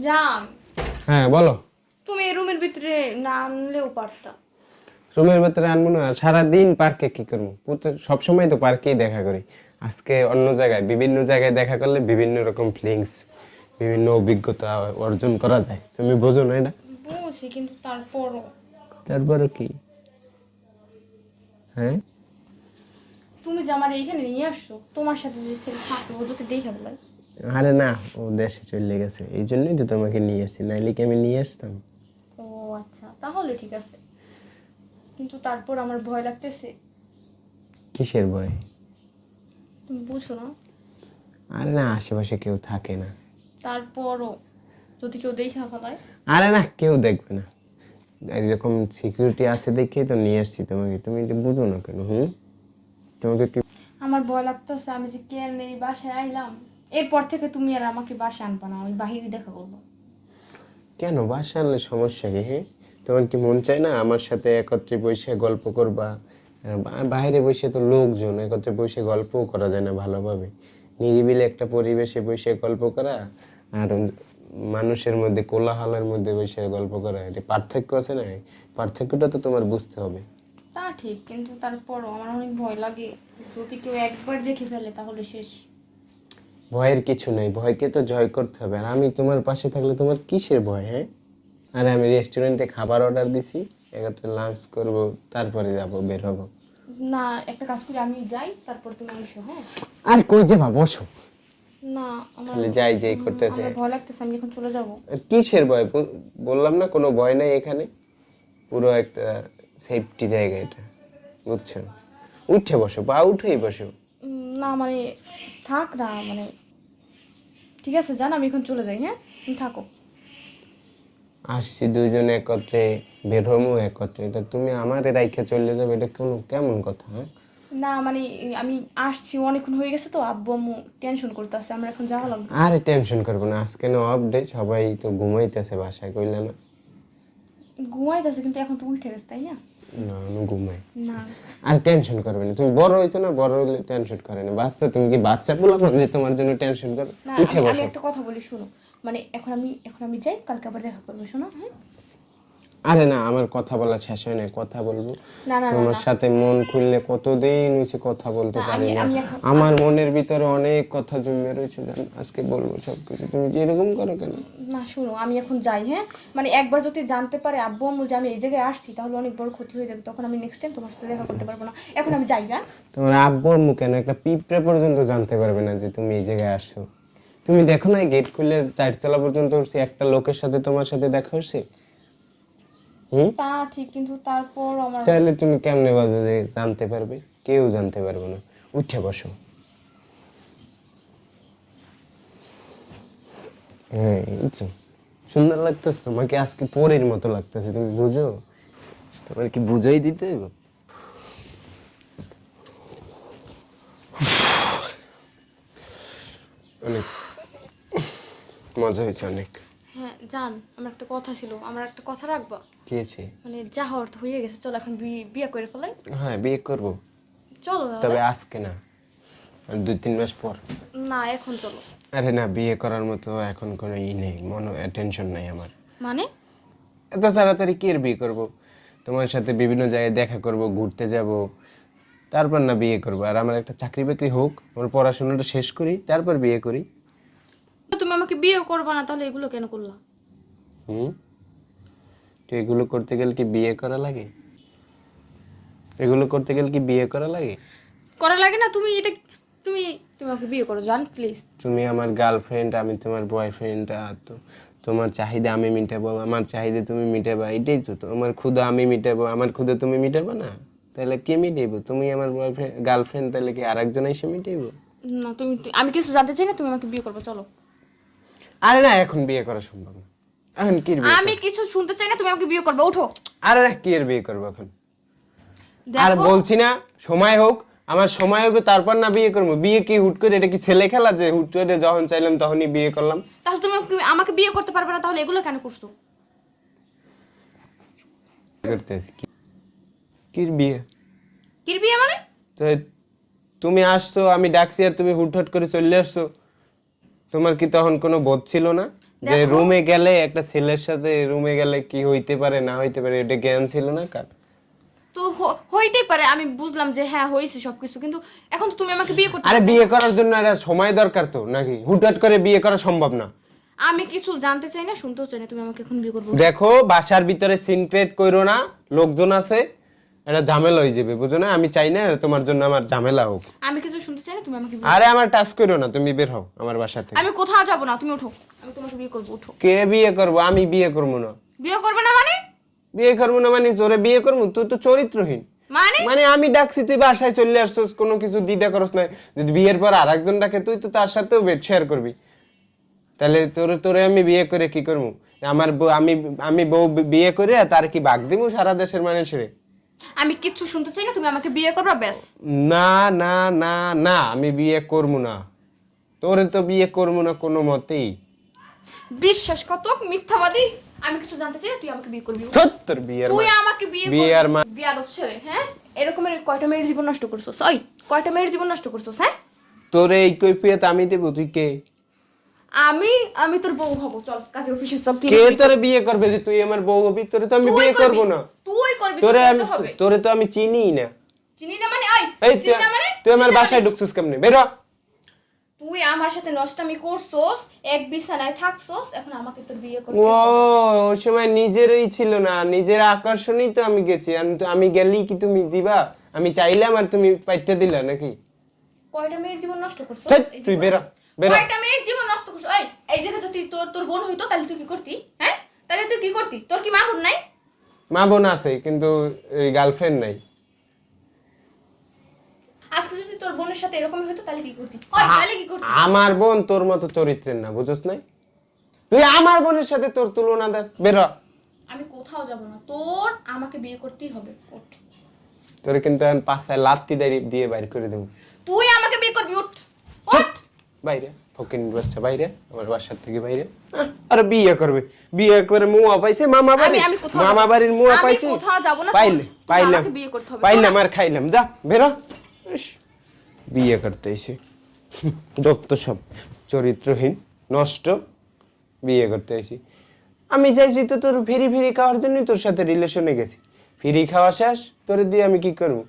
জান। হ্যাঁ বলো। তুমি এই রুমের ভিতরে না আনলেও পারতা রুমের ভেতরে আনব না সারাদিন পার্কে কি করব? প্রত্যেক- সবসময় তো পার্কেই দেখা করি। আজকে অন্য জায়গায় বিভিন্ন জায়গায় দেখা করলে বিভিন্ন রকম ফিলিংস বিভিন্ন অভিজ্ঞতা অর্জন করা যায়। তুমি বোঝো না এটা? বুঝি কিন্তু তারপরও। তারপরে কি? হ্যাঁ? তুমি যে আমার এইখানে নিয়ে আসছো তোমার সাথে যে ছেলে থাকল ও যদি দেখে বলে। আরে না ও দেশে চলে গেছে এই জন্যই তো তোমাকে নিয়ে আসছি নাইলে কি আমি নিয়ে আসতাম? ও আচ্ছা তাহলে ঠিক আছে। কিন্তু তারপর আমার ভয় লাগতেছে। কিসের ভয়? তুমি বুঝো না। আরে না আশেপাশে কেউ থাকে না। তারপরও যদি কেউ দেখে ফেলায় আরে না কেউ দেখবে না। এরকম সিকিউরিটি আছে দেখে তো নিয়ে আসছি তোমাকে। তুমি এটা বুঝো না কেন হুম? তোমাকে কি আমার ভয় লাগতেছে আমি যে কেন এই বাসায় আইলাম? এরপর থেকে তুমি আর আমাকে বাসায় আনবা না আমি বাহিরে দেখা করব। কেন? বাসা আনলে সমস্যা কি? হ্যাঁ তোমার কি মন চায় না আমার সাথে একত্রে বসে গল্প করবা? বাইরে বসে তো লোকজন একত্রে বসে গল্পও করা যায় না ভালোভাবে। নিরিবিলি একটা পরিবেশে বসে গল্প করা আর মানুষের মধ্যে কোলাহলের মধ্যে বসে গল্প করা এটা পার্থক্য আছে না? পার্থক্যটা তো তোমার বুঝতে হবে। তা ঠিক কিন্তু তারপরও আমার অনেক ভয় লাগে। যদি কেউ একবার দেখে ফেলে তাহলে শেষ। ভয়ের কিছু নেই ভয়কে তো জয় করতে হবে। আর আমি তোমার পাশে থাকলে তোমার কিসের ভয় হ্যাঁ? আর আমি রেস্টুরেন্টে খাবার অর্ডার দিছি একত্রে লাঞ্চ করব তারপরে যাব বের হব। না একটা কাজ করে আমি যাই তারপর তুমি এসো হ্যাঁ? আর কই যাবা বসো। না আমার তাহলে যাই যাই করতেছে। ভয় লাগতেছে আমি এখন চলে যাব। আর কিসের ভয়? বললাম না কোনো ভয় নাই এখানে? পুরো একটা সেফটি জায়গা এটা বুঝছ? উঠে বসো বা উঠেই বসো। না মানে থাক না মানে ঠিক আছে জান আমি এখন চলে যাই হ্যাঁ? তুমি থাকো। আসছি দুইজন একত্রে বের হমু একত্রে। তা তুমি আমার রাইখে চলে যাবে এটা কোনো কেমন কথা হ্যাঁ? না মানে আমি আসছি অনেকক্ষণ হয়ে গেছে তো আব্বু আম্মু টেনশন করতেছে আমরা এখন যাওয়া লাগবে। আরে টেনশন করব না আজকে না অফ ডে সবাই তো ঘুমাইতেছে বাসায় কইলে না। ঘুমাইতেছে কিন্তু এখন তো উঠে গেছে তাই না? না আমি ঘুমাই। না। আর টেনশন করবে না। তুমি বড় হয়েছো না বড় হলে টেনশন করে না। বাচ্চা তুমি কি বাচ্চা বললাম যে তোমার জন্য টেনশন করো? উঠে বসো। আমি একটা কথা বলি শোনো। মানে এখন আমি এখন আমি যাই কালকে আবার দেখা করব শোনো। হ্যাঁ আরে না আমার কথা বলা শেষ হয় না কথা বলব। তোমার সাথে মন খুললে কতদিন হয়েছে কথা বলতে পারি না। আমার মনের ভিতরে অনেক কথা জমে রয়েছে জান আজকে বলব সবকিছু। তুমি যে এরকম করো কেন? না শোনো আমি এখন যাই হ্যাঁ? মানে একবার যদি জানতে পারে আব্বু আম্মু যে আমি এই জায়গায় আসছি তাহলে অনেক বড় ক্ষতি হয়ে যাবে তখন আমি নেক্সট টাইম তোমার সাথে দেখা করতে পারব না। এখন আমি যাই যা তোমার আব্বু আম্মু কেন? একটা পিঁপড়ে পর্যন্ত জানতে পারবে না যে তুমি এই জায়গায় আসছো। তুমি দেখো না গেট খুলে চারতলা পর্যন্ত উঠছি একটা লোকের সাথে তোমার সাথে দেখা হচ্ছে তা ঠিক কিন্তু তারপর আমার তাহলে তুমি কেমনে বাজে জানতে পারবে? কেউ জানতে পারবে না। উঠে বসো। হ্যাঁ সুন্দর লাগতেছে তোমাকে আজকে পরের মতো লাগতেছে তুমি বুঝো? তোমার কি বুঝাই দিতে অনেক মজা হয়েছে অনেক। হ্যাঁ জান আমার একটা কথা ছিল। আমার একটা কথা রাখবা? কি হয়েছে? মানে যা হওয়ার তো হয়ে গেছে চলো এখন বিয়ে করে ফেলাই। হ্যাঁ বিয়ে করব। চলো তবে আজকে না আর দুই তিন মাস পর। না এখন চলো। আরে না বিয়ে করার মতো এখন কোনো ই নেই মনো টেনশন নেই আমার। মানে? এত তাড়াতাড়ি কি আর বিয়ে করব? তোমার সাথে বিভিন্ন জায়গায় দেখা করব ঘুরতে যাব। তারপর না বিয়ে করব। আর আমার একটা চাকরি বাকরি হোক আমার পড়াশোনাটা শেষ করি তারপর বিয়ে করি। আমাকে বিয়ে করবা না তাহলে এগুলো কেন করলা? হুম? তো এগুলো করতে গেলে কি বিয়ে করা লাগে? এগুলো করতে গেলে কি বিয়ে করা লাগে? করা লাগে না তুমি এটা তুমি তুমি আমাকে বিয়ে করো জান প্লিজ তুমি আমার গার্লফ্রেন্ড আমি তোমার বয়ফ্রেন্ড আর তো তোমার চাহিদা আমি মিটাবো আমার চাহিদা তুমি মিটাবা এটাই তো তোমার ক্ষুদা আমি মিটাবো আমার ক্ষুদা তুমি মিটাবো না? তাহলে কে মিটাইবো? তুমি আমার বয়ফ্রেন্ড গার্লফ্রেন্ড তাহলে কি আরেকজন এসে মিটাইবো? না তুমি আমি কিছু জানতে চাই না তুমি আমাকে বিয়ে করবে চলো। আরে না এখন বিয়ে করা সম্ভব না। এখন কি বিয়ে আমি কিছু শুনতে চাই না তুমি আমাকে বিয়ে করবে ওঠো। আরে না কি এর বিয়ে করব এখন? আর বলছি না সময় হোক আমার সময় হবে তারপর না বিয়ে করব। বিয়ে কি হুট করে? এটা কি ছেলে খেলা যে হুট করে যখন চাইলাম তখনই বিয়ে করলাম? তাহলে তুমি আমাকে- বিয়ে করতে পারবে না তাহলে এগুলো কেন করছ? করতেছি কির বিয়ে? কির বিয়ে মানে? তুমি আসছো আমি ডাকছি আর তুমি হুট হুট করে চলে আসছো। তোমার কি তখন কোনো বোধ ছিল না? যে রুমে গেলে একটা ছেলের সাথে রুমে গেলে কি হইতে পারে না হইতে পারে এটা জ্ঞান ছিল না কার? তো হইতেই পারে আমি বুঝলাম যে হ্যাঁ হয়েছে সবকিছু কিন্তু এখন তো তুমি আমাকে বিয়ে করতে আরে বিয়ে করার জন্য একটা সময় দরকার তো নাকি? হুটহাট করে বিয়ে করা সম্ভব না। আমি কিছু জানতে চাই না শুনতেও চাই না তুমি আমাকে এখন বিয়ে করব। দেখো বাসার ভিতরে সিনক্রেট কইরো না লোকজন আছে এটা ঝামেলা হয়ে যাবে বুঝো না? আমি চাই না তোমার জন্য আমার ঝামেলা হোক। আমি কিছু শুনতে চাই না তুমি আমাকে আরে আমার টাচ করো না তুমি বের হও আমার বাসা থেকে। আমি কোথাও যাব না তুমি ওঠো। আমি তোমাকে বিয়ে করব ওঠো। কে বিয়ে করব? আমি বিয়ে করব না। বিয়ে করবে না মানে? বিয়ে করব না মানে তোরে বিয়ে করব? তুই তো চরিত্রহীন। মানে? মানে আমি ডাকছি তুই বাসায় চলে আসছিস কোনো কিছু দিদা করস না যদি বিয়ের পর আর একজন ডাকে তুই তো তার সাথেও বেড শেয়ার করবি। তাহলে তোর তোরে আমি বিয়ে করে কি করব? আমার আমি আমি বউ বিয়ে করে তার কি বাগ দিবো সারা দেশের মানুষের? আমি কিচ্ছু শুনতে চাই না তুমি আমাকে বিয়ে করবে ব্যাস। না না না না আমি বিয়ে করব না। তোরে তো বিয়ে করব না কোনো মতেই। বিশ্বাস কত মিথ্যাবাদী। আমি কিছু জানতে চাই না তুই আমাকে বিয়ে করবি। তোর বিয়ের তুই আমাকে বিয়ে বিয়ে আর মা- বিয়ার ছেলে হ্যাঁ? এরকমের কয়টা মেয়ের জীবন নষ্ট করছস? ওই কয়টা মেয়ের জীবন নষ্ট করছস হ্যাঁ? তোরে এই কৈফিয়ত আমি দেবো তুই কে? আমি আমি তোর বউ হব চল কাজে অফিসে চল তুই কে তোরে বিয়ে করবে যে তুই আমার বউ হবি? তোরে তো আমি বিয়ে করবি, না। তুই করবি তোরে আমি হবে। তোরে তো আমি চিনি না। চিনি না মানে এই চিনি না মানে? তুই আমার বাসায় মানে? ঢুকছিস কেমনে? বেরো তুই আমার সাথে নষ্টামি করছস এক বিছানায় থাকছস এখন আমাকে তোর বিয়ে করতে ও ওই সময় নিজেরই ছিল না নিজের আকর্ষণই তো আমি গেছি। আমি গেলি কি তুমি দিবা? আমি চাইলাম আর তুমি পাইতে দিলা নাকি? কয়টা মেয়ের জীবন নষ্ট করছস? তুই? বেরো বেরো। কয়টা মেয়ের জীবন নষ্ট করছস এই এই জায়গায় যদি তোর তোর বোন হইতো তাহলে তুই কি করতি? হ্যাঁ? তাহলে তুই কি করতি? তোর কি মা বোন নাই? মা বোন আছে কিন্তু গার্লফ্রেন্ড নাই। আজকে যদি তোর বোনের সাথে এরকম হইতো তাহলে কি করতি? ওই তাহলে কি করতি? আমার বোন তোর মতো চরিত্রের না বুঝছ নাই? তুই আমার বোনের সাথে তোর তুলনা দাস বেরো। আমি কোথাও যাব না তোর আমাকে বিয়ে করতেই হবে ওঠ তোর কিন্তু এখন পাশায় লাত্তি দিয়ে বাইর করে দেবো। তুই আমাকে বিয়ে করবি উঠ। ওঠ বাইরে ফকিন বাচ্চা বাইরে আমার বাসার থেকে বাইরে। আরে বিয়ে করবে বিয়ে করে মুয়া পাইছে মামা বাড়ি আমি- আমি মামা বাড়ির মুয়া আমি পাইছি। কোথাও যাব না, পাইলে পাইলাম। আমাকে বিয়ে করতে হবে। পাইলাম আর খাইলাম। যা বেরো। বিয়ে করতে এসে। যত সব চরিত্রহীন নষ্ট বিয়ে করতে এসি। আমি চাইছি তো তোর ফিরি ফিরি খাওয়ার জন্যই তোর সাথে রিলেশনে গেছি। ফিরি খাওয়া শেষ তোর দিয়ে আমি কি করব?